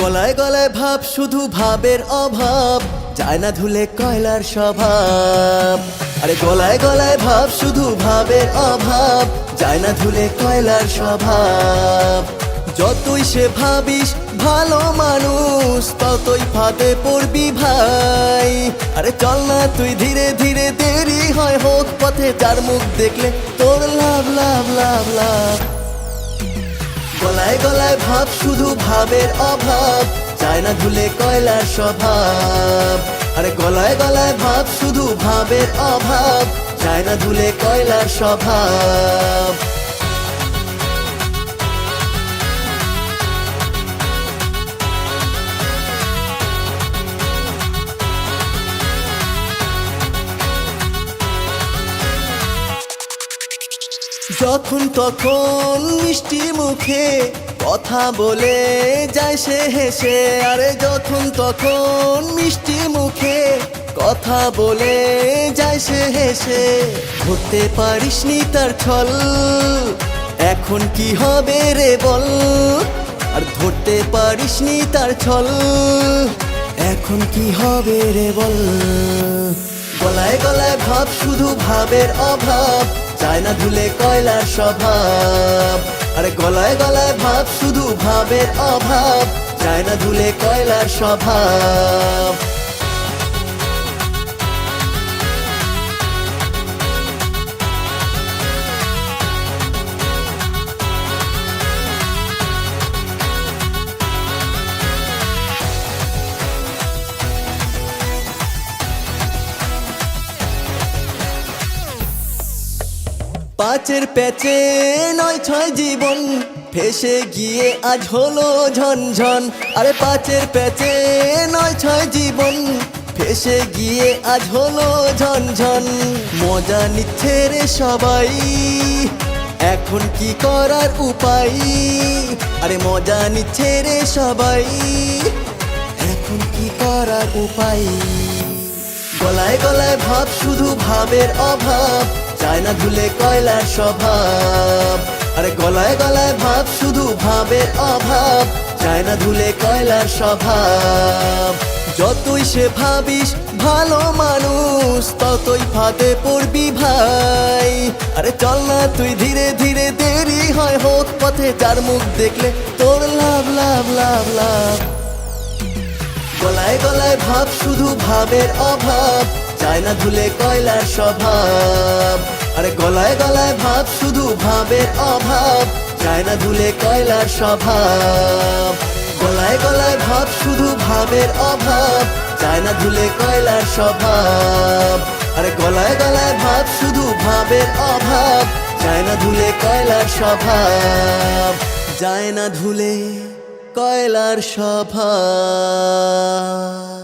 গলায় গলায় ভাব, শুধু ভাবের অভাব। যায় না ধুলে কয়লার স্বভাব। আরে গলায় গলায় ভাব, শুধু ভাবের অভাব। যায় না ধুলে কয়লার স্বভাব। যতই সে ভাবিস ভালো মানুষ, ততই ফাঁদে পড়বি ভাই। আরে চল না তুই ধীরে ধীরে দেরি হয় হোক পথে, যার মুখ দেখলে তোর লাভ লাভ লাভ লাভ। গলায় গলায় ভাব, শুধু ভাবের অভাব। চায় না ধুলে কয়লার স্বভাব। আরে গলায় গলায় ভাব, শুধু ভাবের অভাব। চায় না ধুলে কয়লার স্বভাব। যখন তখন মিষ্টি মুখে কথা বলে যায় সে হেসে, আরে যখন তখন মিষ্টি মুখে কথা বলে যায় সে হেসে, ধরতে পারিসনি তার ছল, এখন কি হবে রে বল? আর ধরতে পারিসনি তার ছল, এখন কি হবে রে বল? গলায় গলায় ভাব, শুধু ভাবের অভাব। চায় না ধুলে কয়লার স্বভাব। আরে গলায় গলায় ভাব, শুধু ভাবের অভাব। চায় না ধুলে কয়লার স্বভাব। পাঁচের প্যাচে নয় ছয় জীবন, ফেসে গিয়ে আজ হলো ঝনঝন। আরে পাঁচের প্যাচে নয় ছয় জীবন, ফেসে গিয়ে আজ হলো ঝনঝন। মজা নিচ্ছে রে সবাই, এখন কি করার উপায়? আরে মজা নিচ্ছে রে সবাই, এখন কি করার উপায়? গলায় গলায় ভাব, শুধু ভাবের অভাব। চায় না ধুলে কয়লার স্বভাব। আরে গলায় গলায় ভাব, শুধু ভাবের অভাব। চায় না ধুলে কয়লার স্বভাব। যতই সে ভাবিস ভালো মানুষ, ততই ফাঁদে পড়বি ভাই। আরে চল না তুই ধীরে ধীরে দেরি হয়, হোক পথে যার মুখ দেখলে তোর লাভ লাভ লাভ লাভ। গলায় গলায় ভাব, শুধু ভাবের অভাব। চায় না ধুলে কয়লার স্বভাব। আরে গলায় গলায় ভাব, শুধু ভাবের অভাব। চায় না ধুলে কয়লার স্বভাব। গলায় গলায় ভাব, শুধু ভাবের অভাব। চায় না ধুলে কয়লার স্বভাব। আরে গলায় গলায় ভাব, শুধু ভাবের অভাব। চায় না ধুলে কয়লার স্বভাব। যায় না ধুলে কয়লার স্বভাব।